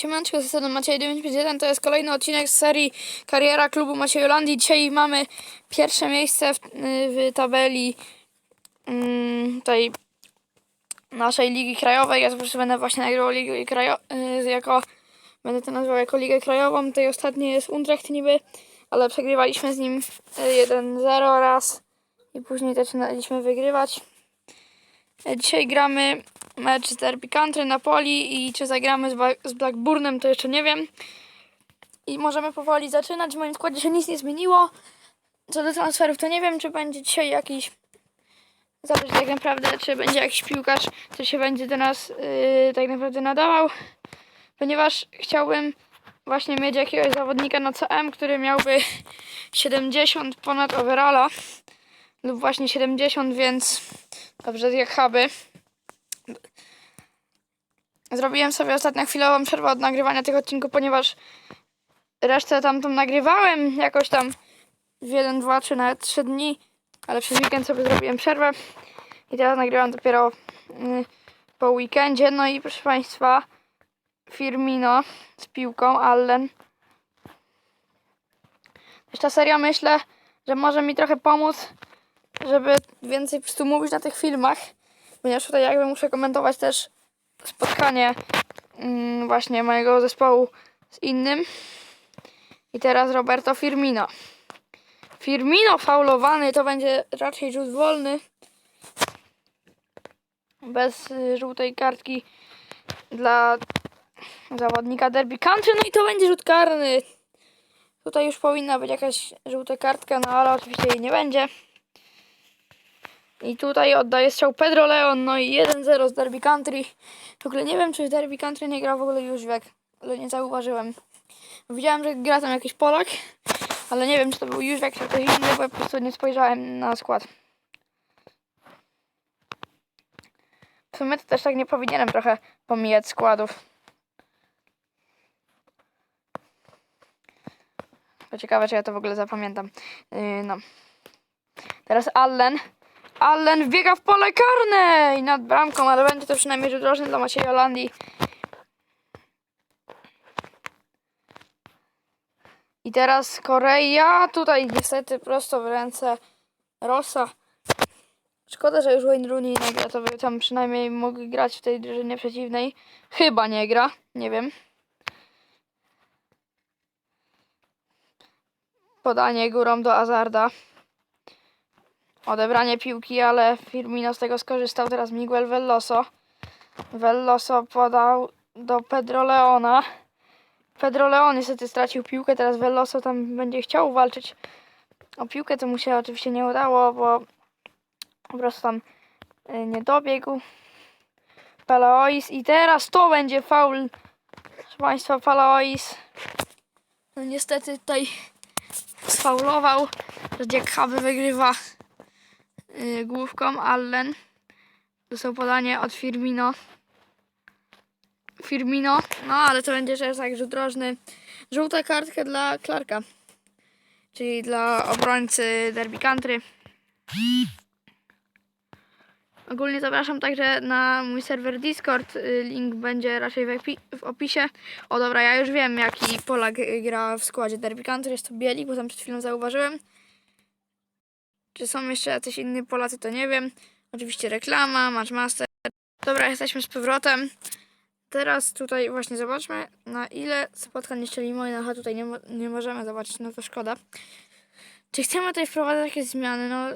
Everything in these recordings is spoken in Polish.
Siemanczko, z Maciej 951, to jest kolejny odcinek z serii Kariera Klubu Maciejolandii. Dzisiaj mamy pierwsze miejsce w, w tabeli mm, tej naszej Ligi Krajowej. Ja zawsze będę właśnie nagrywał Ligę Krajową, jako, będę to nazywał jako Ligę Krajową. Tej ostatniej jest Utrecht niby, ale przegrywaliśmy z nim y, 1-0 raz i później zaczynaliśmy wygrywać. E, Dzisiaj gramy mecz Derby Country Napoli i czy zagramy z, z Blackburnem to jeszcze nie wiem. I możemy powoli zaczynać. W moim składzie się nic nie zmieniło. Co do transferów to nie wiem, czy będzie dzisiaj jakiś zależy tak naprawdę, czy będzie jakiś piłkarz, który się będzie do nas yy, tak naprawdę nadawał. Ponieważ chciałbym właśnie mieć jakiegoś zawodnika na CM, który miałby 70 ponad overalla lub właśnie 70, więc dobrze jak huby. Zrobiłem sobie ostatnio chwilową przerwę od nagrywania tych odcinków, ponieważ resztę tamtą nagrywałem jakoś tam w jeden, dwa, czy nawet trzy dni, ale przez weekend sobie zrobiłem przerwę i teraz nagrywam dopiero y, po weekendzie. No i proszę Państwa, Firmino z piłką, Allen. Też ta seria myślę, że może mi trochę pomóc, żeby więcej po prostu mówić na tych filmach, ponieważ tutaj jakby muszę komentować też spotkanie mm, właśnie mojego zespołu z innym. I teraz Roberto Firmino. Firmino faulowany to będzie raczej rzut wolny. Bez y, żółtej kartki dla zawodnika Derby Country. No i to będzie rzut karny. Tutaj już powinna być jakaś żółta kartka, no ale oczywiście jej nie będzie. I tutaj oddaje strzał Pedro Leon, no i 1-0 z Derby Country. W ogóle nie wiem, czy w Derby Country nie gra w ogóle Jóźwiak, ale nie zauważyłem. Widziałem, że gra tam jakiś Polak, ale nie wiem, czy to był Jóźwiak, czy ktoś inny, bo po prostu nie spojrzałem na skład. W sumie to też tak nie powinienem trochę pomijać składów. To ciekawe, czy ja to w ogóle zapamiętam. Yy, no. Teraz Allen. Allen wbiega w pole karne i nad bramką, ale będzie to przynajmniej rzut rożny dla Macieja Holandii. I teraz Korea. Tutaj niestety prosto w ręce Rossa. Szkoda, że już Wayne Rooney nie gra, to by tam przynajmniej mógł grać w tej drużynie przeciwnej. Chyba nie gra, nie wiem. Podanie górą do Azarda. Odebranie piłki, ale Firmino z tego skorzystał. Teraz Miguel Velloso. Velloso podał do Pedro Leona. Pedro Leon niestety stracił piłkę, teraz Velloso tam będzie chciał walczyć o piłkę, to mu się oczywiście nie udało, bo po prostu tam y, nie dobiegł. Palaois i teraz to będzie faul. Proszę Państwa, Palaois no niestety tutaj sfaulował, Jack Habe wygrywa główką Allen. Dostał podanie od Firmino. Firmino, no ale to będzie też tak rzut rożny. Żółta kartka dla Clarka, czyli dla obrońcy Derby Country. Ogólnie zapraszam także na mój serwer Discord. y, Link będzie raczej w, opisie. O dobra, ja już wiem jaki Polak y, gra w składzie Derby Country. Jest to Bielik, bo tam przed chwilą zauważyłem. Czy są jeszcze jacyś inni Polacy, to nie wiem. Oczywiście reklama, Matchmaster. Dobra, jesteśmy z powrotem. Teraz tutaj właśnie zobaczmy, na ile spotkań jeszcze Limoina, tutaj nie, mo- nie możemy zobaczyć, no to szkoda. Czy chcemy tutaj wprowadzać jakieś zmiany? No,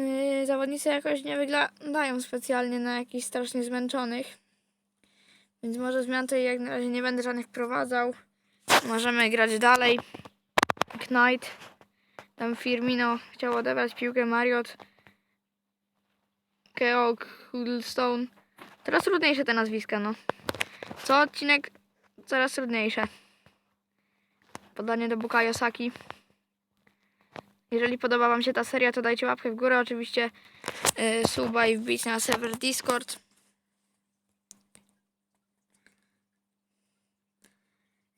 yy, zawodnicy jakoś nie wyglądają specjalnie na jakichś strasznie zmęczonych. Więc może zmian tutaj jak na razie nie będę żadnych wprowadzał. Możemy grać dalej. Knight. Tam Firmino chciał odebrać piłkę Mariot. Keok, Huddlestone. Teraz trudniejsze te nazwiska, no. Co odcinek coraz trudniejsze. Podanie do Bukayo Saki. Jeżeli podoba Wam się ta seria, to dajcie łapkę w górę. Oczywiście yy, suba i wbić na serwer Discord.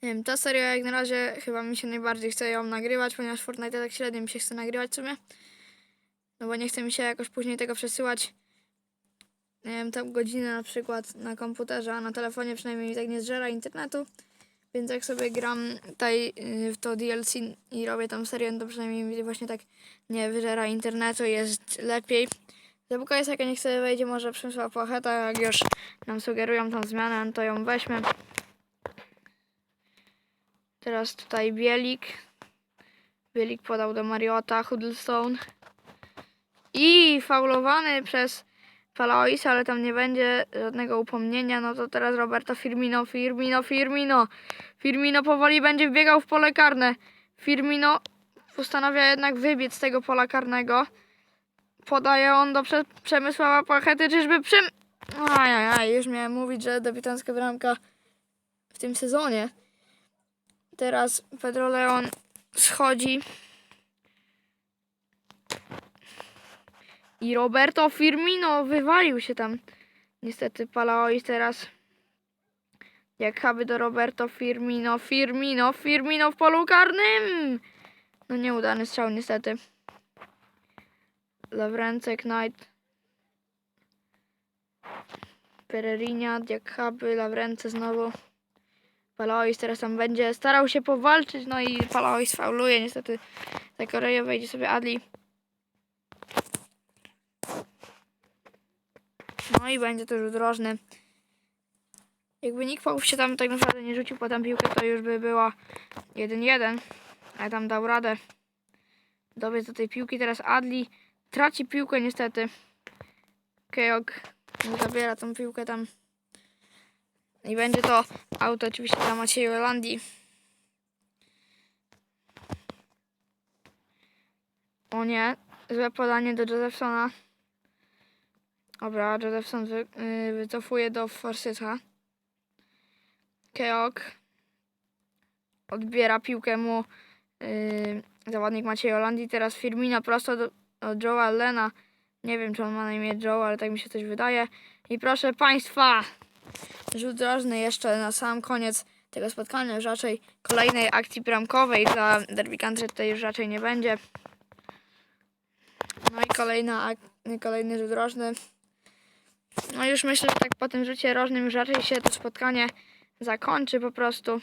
Nie wiem, ta seria jak na razie chyba mi się najbardziej chce ją nagrywać, ponieważ Fortnite tak średnio mi się chce nagrywać w sumie. No bo nie chce mi się jakoś później tego przesyłać. Nie wiem, tam godzinę na przykład na komputerze, a na telefonie przynajmniej tak nie zżera internetu. Więc jak sobie gram tutaj y, w to DLC i robię tam serię, no to przynajmniej właśnie tak nie wyżera internetu jest lepiej. Zabuka jest jaka niech sobie wejdzie może Przemysław Płacheta, jak już nam sugerują tą zmianę, to ją weźmy. Teraz tutaj Bielik. Bielik podał do Mariota, Huddlestone. I faulowany przez Palaois, ale tam nie będzie żadnego upomnienia. No to teraz Roberto Firmino, Firmino, Firmino. Firmino powoli będzie wbiegał w pole karne. Firmino postanawia jednak wybiec z tego pola karnego. Podaje on do Prze Przemysława Pachety, czyżby Przem... Ajajaj, już miałem mówić, że debiutancka bramka w tym sezonie. Teraz Pedro Leon schodzi. I Roberto Firmino wywalił się tam. Niestety Palaois teraz. Jak aby do Roberto Firmino, Firmino, Firmino w polu karnym. No nieudany strzał niestety. Lawrence Knight. Pererinia, Diakaby, Lawrence znowu. Palaois teraz tam będzie starał się powalczyć, no i Palaois fauluje. Niestety za Koreę wejdzie sobie Adli. No i będzie to rzut rożny. Jakby nikt Pałów się tam tak naprawdę nie rzucił potem piłkę, to już by była 1-1. Ale tam dał radę dobiec do tej piłki. Teraz Adli traci piłkę niestety. Keok zabiera tą piłkę tam. I będzie to auto oczywiście dla Macieju Elandii. O nie, złe podanie do Josephsona. Dobra, Josephson wy, yy, wycofuje do Forsyta. Keok odbiera piłkę mu yy, zawodnik Maciej Holandii. Teraz Firmino prosto do, do Joe'a Lena. Nie wiem, czy on ma na imię Joe, ale tak mi się coś wydaje. I proszę Państwa, rzut drożny jeszcze na sam koniec tego spotkania. Już raczej kolejnej akcji bramkowej dla Derby Country tutaj już raczej nie będzie. No i kolejna, kolejny rzut rożny. No już myślę, że tak po tym rzucie rożnym już raczej się to spotkanie zakończy po prostu.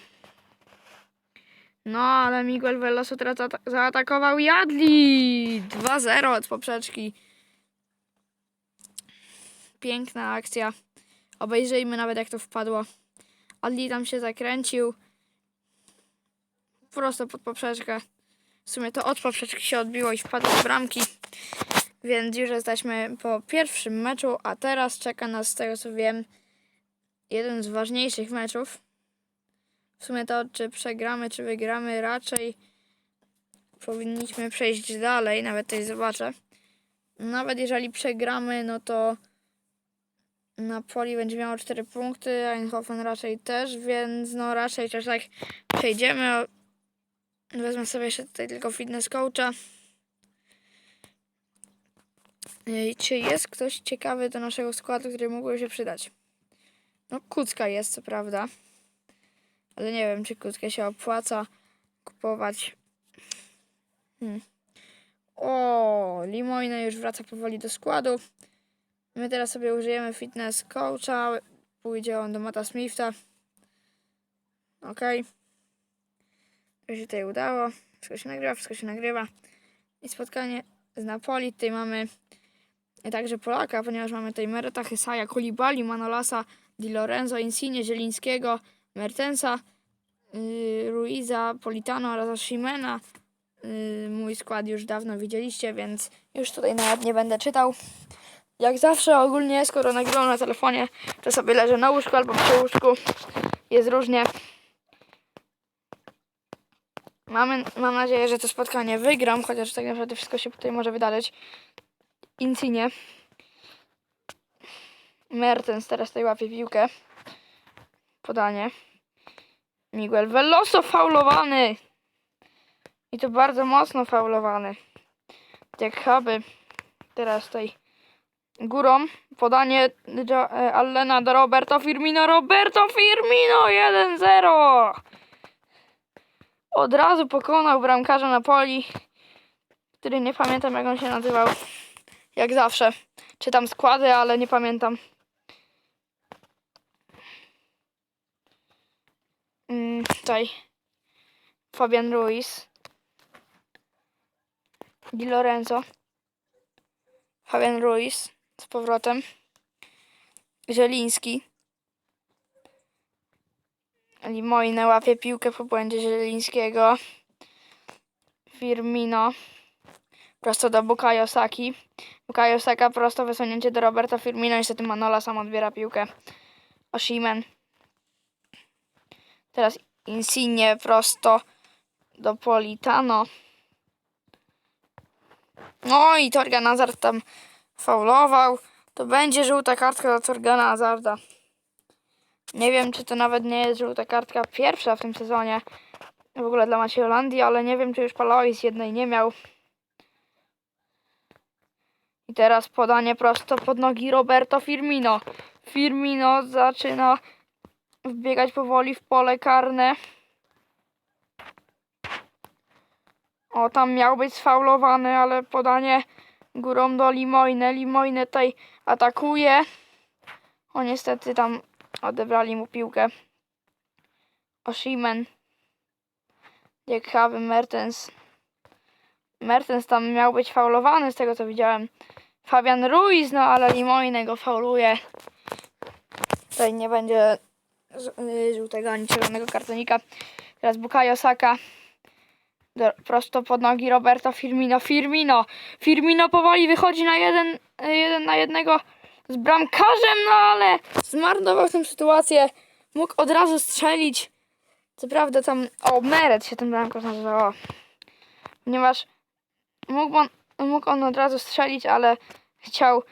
No, ale Miguel Veloso teraz zaata- zaatakował Jadli! 2-0 od poprzeczki. Piękna akcja. Obejrzyjmy nawet jak to wpadło. Adli tam się zakręcił. Prosto pod poprzeczkę. W sumie to od poprzeczki się odbiło i wpadło do bramki. Więc już jesteśmy po pierwszym meczu, a teraz czeka nas, z tego co wiem, jeden z ważniejszych meczów. W sumie to, czy przegramy, czy wygramy, raczej powinniśmy przejść dalej, nawet tutaj zobaczę. Nawet jeżeli przegramy, no to Napoli będzie miało 4 punkty, Eindhoven raczej też, więc no raczej też tak przejdziemy. Wezmę sobie jeszcze tutaj tylko fitness coacha. Ej, Czy jest ktoś ciekawy do naszego składu, który mógłby się przydać? No, Kucka jest, co prawda. Ale nie wiem, czy Kuckę się opłaca kupować. Hmm. O, Limoina już wraca powoli do składu. My teraz sobie użyjemy fitness coacha. Pójdzie on do Mata Smitha. Ok. To się tutaj udało. Wszystko się nagrywa, wszystko się nagrywa. I spotkanie z Napoli. Tutaj mamy także Polaka, ponieważ mamy tutaj Mereta, Hysaja, Kulibali, Manolasa, Di Lorenzo, Insigne, Zielińskiego, Mertensa, yy, Ruiza, Politano oraz Shimena. Yy, mój skład już dawno widzieliście, więc już tutaj nawet nie będę czytał. Jak zawsze ogólnie, skoro nagrywam na telefonie, to sobie leżę na łóżku albo przy łóżku. Jest różnie. Mamy, mam nadzieję, że to spotkanie wygram, chociaż tak naprawdę wszystko się tutaj może wydarzyć. Insigne. Mertens teraz tutaj łapie piłkę. Podanie. Miguel Veloso faulowany. I to bardzo mocno faulowany. Jak Haby. Teraz tutaj górą. Podanie e, Allena do Roberto Firmino. Roberto Firmino 1-0. Od razu pokonał bramkarza Napoli, który nie pamiętam jak on się nazywał. Jak zawsze. Czytam składy, ale nie pamiętam. Mm, tutaj Fabian Ruiz. Di Lorenzo. Fabian Ruiz z powrotem. Zieliński. Limojne łapie piłkę po błędzie Zielińskiego. Firmino. Prosto do Bukayo Saki. Bukayo Saka prosto wysunięcie do Roberto Firmino. Niestety Manola sam odbiera piłkę. Oshimen. Teraz Insigne prosto do Politano. No i Torgan Hazard tam faulował. To będzie żółta kartka dla Torgana Hazarda. Nie wiem, czy to nawet nie jest żółta kartka pierwsza w tym sezonie. W ogóle dla Macieja Holandii, ale nie wiem, czy już Palois jednej nie miał. I teraz podanie prosto pod nogi Roberto Firmino. Firmino zaczyna wbiegać powoli w pole karne. O, tam miał być sfaulowany, ale podanie górą do Limojne. Limojne tutaj atakuje. O, niestety tam odebrali mu piłkę. Oshimen. Ciekawy Mertens. Mertens tam miał być faulowany z tego co widziałem. Fabian Ruiz, no ale Limojne go fauluje. Tutaj nie będzie y, żółtego ani czerwonego kartonika. Teraz Bukayo Saka. Prosto pod nogi Roberto Firmino. Firmino! Firmino powoli wychodzi na jeden, jeden na jednego z bramkarzem, no ale zmarnował tę sytuację. Mógł od razu strzelić. Co prawda tam... O, Meret się ten bramkarz nazywał. Ponieważ mógł on, mógł on od razu strzelić, ale chciał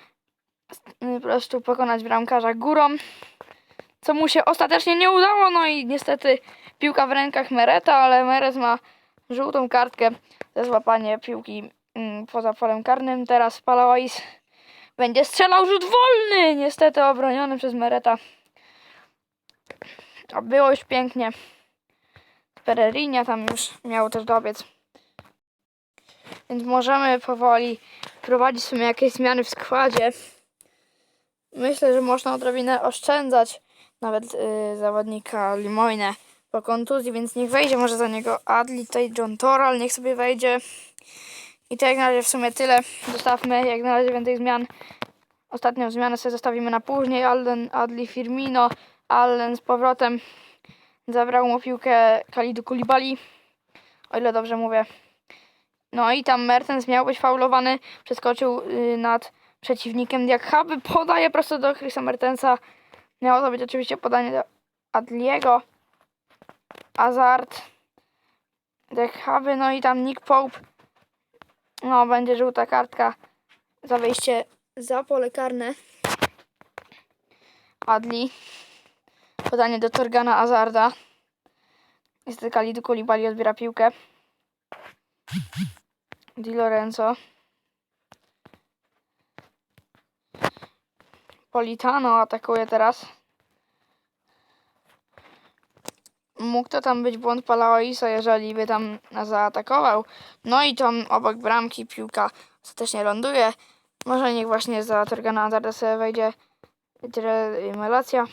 y, po prostu pokonać bramkarza górą. Co mu się ostatecznie nie udało, no i niestety piłka w rękach Mereta, ale Meret ma żółtą kartkę za złapanie piłki mm, poza polem karnym. Teraz Palais będzie strzelał rzut wolny, niestety obroniony przez Mereta. A było już pięknie. Pererinia tam już miał też dobiec. Więc możemy powoli prowadzić sobie jakieś zmiany w składzie. Myślę, że można odrobinę oszczędzać nawet y, zawodnika Limoine po kontuzji, więc niech wejdzie może za niego Adli, tutaj John Toral, niech sobie wejdzie. I to jak na razie w sumie tyle. Zostawmy jak na razie więcej zmian. Ostatnią zmianę sobie zostawimy na później. Allen, Adli, Firmino. Allen z powrotem zabrał mu piłkę Kalidu Kulibali. O ile dobrze mówię. No i tam Mertens miał być faulowany. Przeskoczył y, nad przeciwnikiem Diakhaby. Podaje prosto do Chrisa Mertensa. Miało to być oczywiście podanie do Adliego. Hazard. Diakhaby. No i tam Nick Pope. No, będzie żółta kartka za wejście za pole karne. Adli. Podanie do Torgana Azarda. Niestety Kalidu Kulibali odbiera piłkę. Di Lorenzo. Politano atakuje teraz. Mógł to tam być błąd Palaoisa, jeżeli by tam zaatakował. No i tam obok bramki piłka ostatecznie ląduje. Może niech właśnie za Torgana Azarda sobie wejdzie Melacja.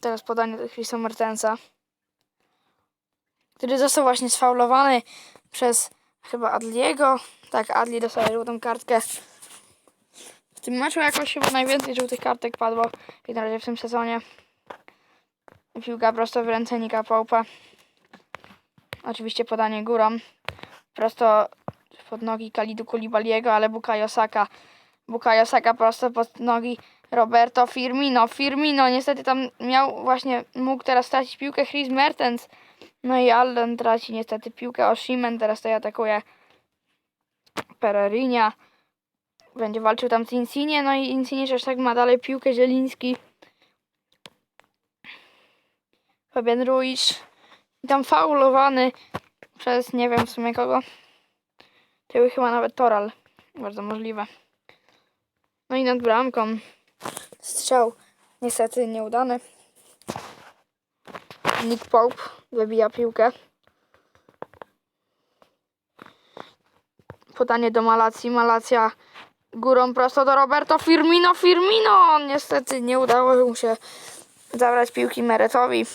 Teraz podanie do Chrisa Mertensa, który został właśnie sfaulowany przez chyba Adliego. Tak, Adli dostał żółtą kartkę. W tym meczu jakoś chyba najwięcej żółtych kartek padło jak na razie w tym sezonie. Piłka prosto w ręce Nika Połpa. Oczywiście podanie górą. Prosto pod nogi Kalidu Kulibaliego, ale Bukayo Saka. Bukayo Saka prosto pod nogi Roberto Firmino. Firmino niestety tam miał właśnie, mógł teraz stracić piłkę Chris Mertens. No i Allen traci niestety piłkę. Oshimen teraz tutaj atakuje Pererinia. Będzie walczył tam z Insigne. No i Insigne też tak ma dalej piłkę Zieliński. Fabian Ruiz. I tam faulowany przez nie wiem w sumie kogo. To był chyba nawet Toral. Bardzo możliwe. No i nad bramką strzał niestety nieudany. Nick Pope wybija piłkę. Podanie do Malacji. Malacja Górą prosto do Roberto Firmino. Firmino! Niestety nie udało mu się zabrać piłki Meretowi.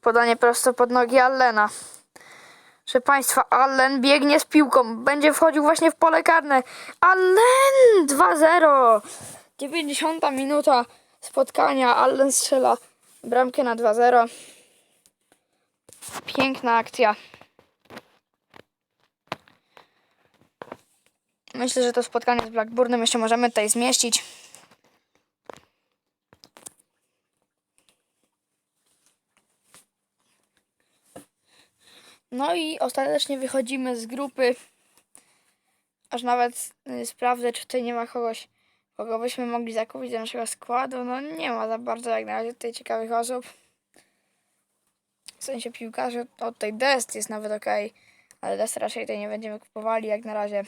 Podanie prosto pod nogi Allena. Proszę Państwa, Allen biegnie z piłką. Będzie wchodził właśnie w pole karne. Allen 2-0. 90 minuta spotkania. Allen strzela bramkę na 2-0. Piękna akcja. Myślę, że to spotkanie z Blackburnem jeszcze możemy tutaj zmieścić. No i ostatecznie wychodzimy z grupy. Aż nawet y, sprawdzę, czy tutaj nie ma kogoś, kogo byśmy mogli zakupić do naszego składu. No nie ma za bardzo jak na razie tutaj ciekawych osób. W sensie piłkarzy, o tutaj Dest jest nawet ok, ale Dest raczej tutaj nie będziemy kupowali jak na razie.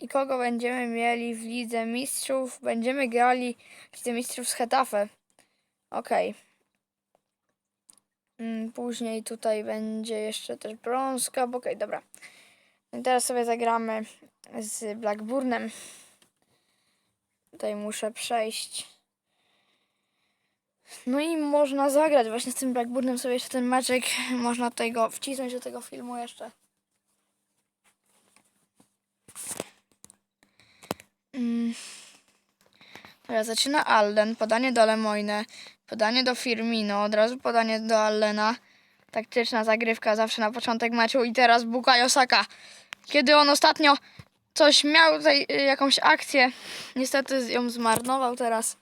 I kogo będziemy mieli w Lidze Mistrzów? Będziemy grali w Lidze Mistrzów z Hetafe. Okej. Mm, Później tutaj będzie jeszcze też brązka, bo okej, dobra. I teraz sobie zagramy z Blackburnem. Tutaj muszę przejść. No i można zagrać właśnie z tym Blackburnem sobie jeszcze ten meczek. Można tutaj go wcisnąć do tego filmu jeszcze. Mm. Zaczyna Allen, podanie do Lemoine, podanie do Firmino, od razu podanie do Allena. Taktyczna zagrywka zawsze na początek meczu i teraz Bukayo Saka. Kiedy on ostatnio coś miał tutaj, y, jakąś akcję, niestety ją zmarnował teraz.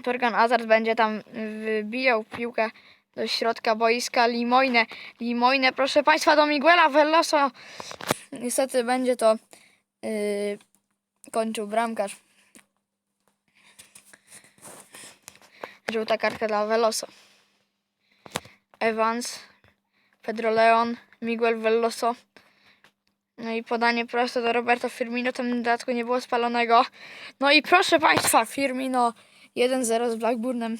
Torgan Hazard będzie tam wybijał piłkę do środka boiska. Limoine, Limoine, proszę Państwa, do Miguela Veloso. Niestety będzie to yy, kończył bramkarz. Żółta kartka dla Veloso. Evans, Pedro Leon, Miguel Veloso. No i podanie prosto do Roberto Firmino, tam dodatku nie było spalonego. No i proszę Państwa, Firmino 1-0 z Blackburnem.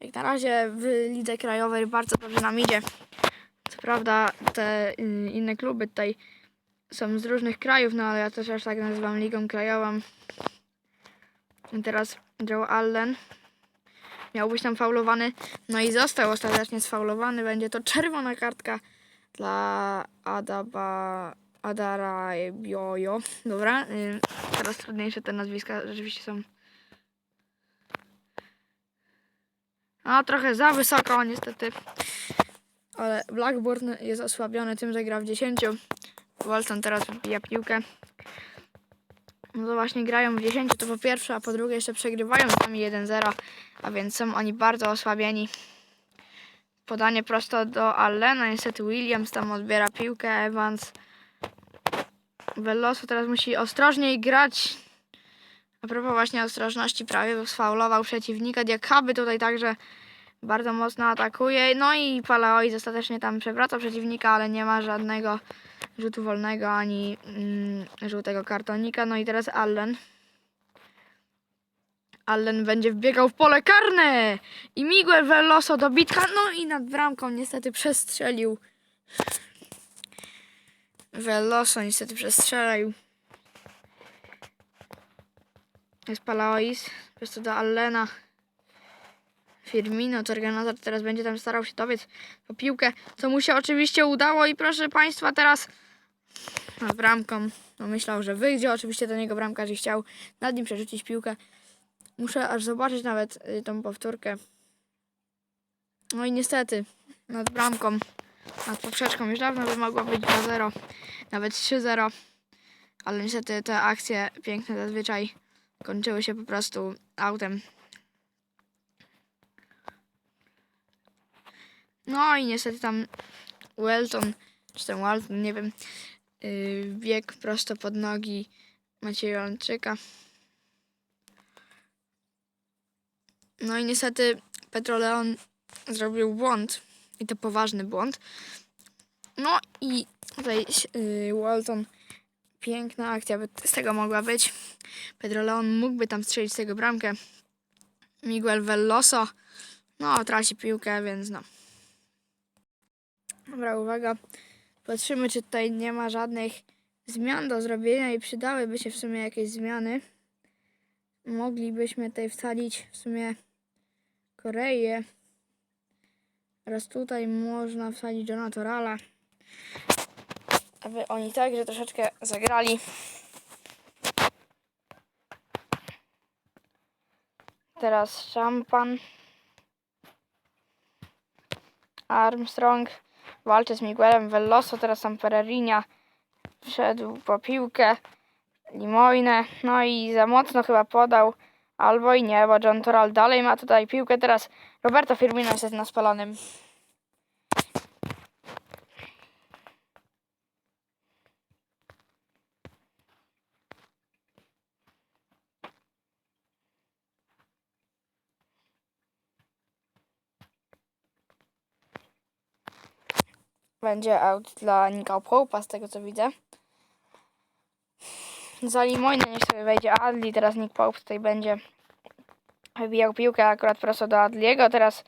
Jak na razie w lidze krajowej bardzo dobrze nam idzie. Co prawda te y, inne kluby tutaj są z różnych krajów, no ale ja też aż tak nazywam ligą krajową. I teraz Joe Allen miał być tam faulowany, no i został ostatecznie sfaulowany. Będzie to czerwona kartka dla Adaba, Adara Biojo. Dobra, y, teraz trudniejsze te nazwiska rzeczywiście są. No, trochę za wysoko niestety. Ale Blackburn jest osłabiony tym, że gra w 10. Walton teraz wybija piłkę. No to właśnie grają w 10 to po pierwsze, a po drugie jeszcze przegrywają z nami 1-0, a więc są oni bardzo osłabieni. Podanie prosto do Allena, niestety Williams tam odbiera piłkę, Evans. Veloso teraz musi ostrożniej grać. A propos właśnie ostrożności, prawie sfaulował przeciwnika. Diakaby tutaj także bardzo mocno atakuje. No i Palaois ostatecznie tam przewraca przeciwnika, ale nie ma żadnego rzutu wolnego ani mm, żółtego kartonika. No i teraz Allen. Allen będzie wbiegał w pole karne i Miguel Veloso dobitka. No i nad bramką niestety przestrzelił. Veloso niestety przestrzelił. Jest Palaois. Prosto do Allena. Firmino, Torganazar teraz będzie tam starał się dobiec po piłkę, co mu się oczywiście udało i proszę Państwa teraz bramką, no myślał, że wyjdzie, oczywiście do niego bramkarz i chciał nad nim przerzucić piłkę. Muszę aż zobaczyć nawet y, tą powtórkę. No i niestety, nad bramką, nad poprzeczką już dawno by mogła być 2-0, nawet 3-0, ale niestety te akcje piękne zazwyczaj kończyły się po prostu autem. No i niestety tam Welton, czy tam Walton, nie wiem, yy, bieg prosto pod nogi Macieja Jolanczyka. No i niestety Petro Leon zrobił błąd. I to poważny błąd. No i tutaj yy, Walton, piękna akcja by z tego mogła być. Pedro Leon mógłby tam strzelić z tego bramkę. Miguel Veloso. No, traci piłkę, więc no. Dobra, uwaga. Patrzymy, czy tutaj nie ma żadnych zmian do zrobienia i przydałyby się w sumie jakieś zmiany. Moglibyśmy tutaj wsadzić w sumie Koreję. Teraz tutaj można wsadzić Johna Torala. Aby oni także troszeczkę zagrali. Teraz Szampan. Armstrong walczy z Miguelem Velloso, teraz tam Pererinia wszedł po piłkę. Limoine, no i za mocno chyba podał. Albo i nie, bo John Toral dalej ma tutaj piłkę. Teraz Roberto Firmino jest na spalonym. Będzie out dla Nika Pope'a, z tego co widzę. Za Limoine niech sobie wejdzie Adli, teraz Nick Pope tutaj będzie wybijał piłkę akurat prosto do Adliego, teraz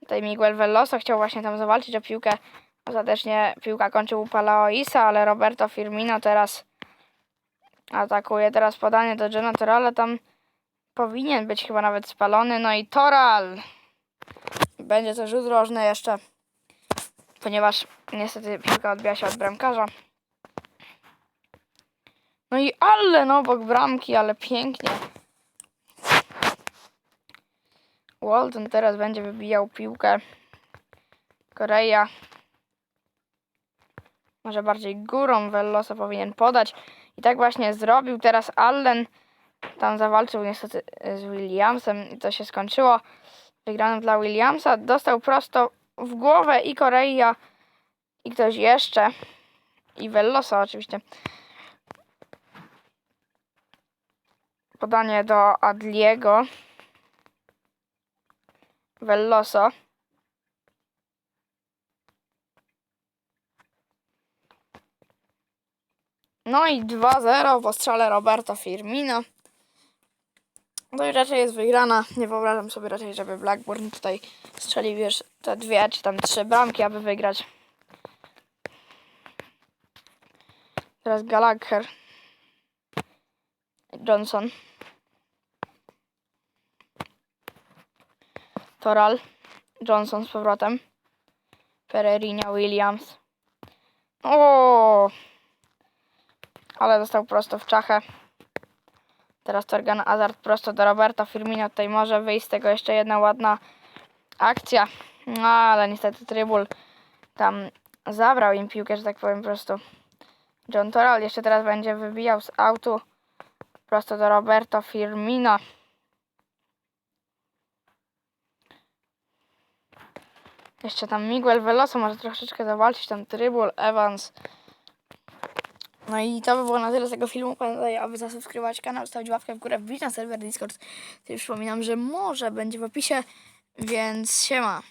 tutaj Miguel Veloso chciał właśnie tam zawalczyć o piłkę. Ostatecznie piłka kończył u Palaoisa, ale Roberto Firmino teraz atakuje. Teraz podanie do Johna Torala, tam powinien być chyba nawet spalony. No i Toral! Będzie to rzut rożny jeszcze, ponieważ niestety piłka odbija się od bramkarza. No i ale no obok bramki, ale pięknie. Walton teraz będzie wybijał piłkę. Korea. Może bardziej górą Vellosa powinien podać. I tak właśnie zrobił. Teraz Allen tam zawalczył niestety z Williamsem i to się skończyło. Wygraną dla Williamsa. Dostał prosto w głowę i Korea i ktoś jeszcze. I Vellosa oczywiście. Podanie do Adliego. Velloso. No i 2-0 po strzale Roberto Firmino. To już raczej jest wygrana. Nie wyobrażam sobie raczej, żeby Blackburn tutaj strzelił już te dwie czy tam trzy bramki, aby wygrać. Teraz Gallagher. Johnson. Toral. Johnson z powrotem. Pereira Williams. O! Ale dostał prosto w czachę. Teraz Torgan Hazard prosto do Roberta Firmino. Tutaj może wyjść z tego jeszcze jedna ładna akcja. No, ale niestety Trybul tam zabrał im piłkę, że tak powiem po prostu. John Toral jeszcze teraz będzie wybijał z autu prosto do Roberto Firmino. Jeszcze tam Miguel Veloso może troszeczkę zawalczyć, tam Trybul, Evans. No i to by było na tyle z tego filmu. Pamiętaj, aby zasubskrybować kanał, stawić łapkę w górę, wbić na serwer Discord. Czyli przypominam, że może będzie w opisie, więc siema.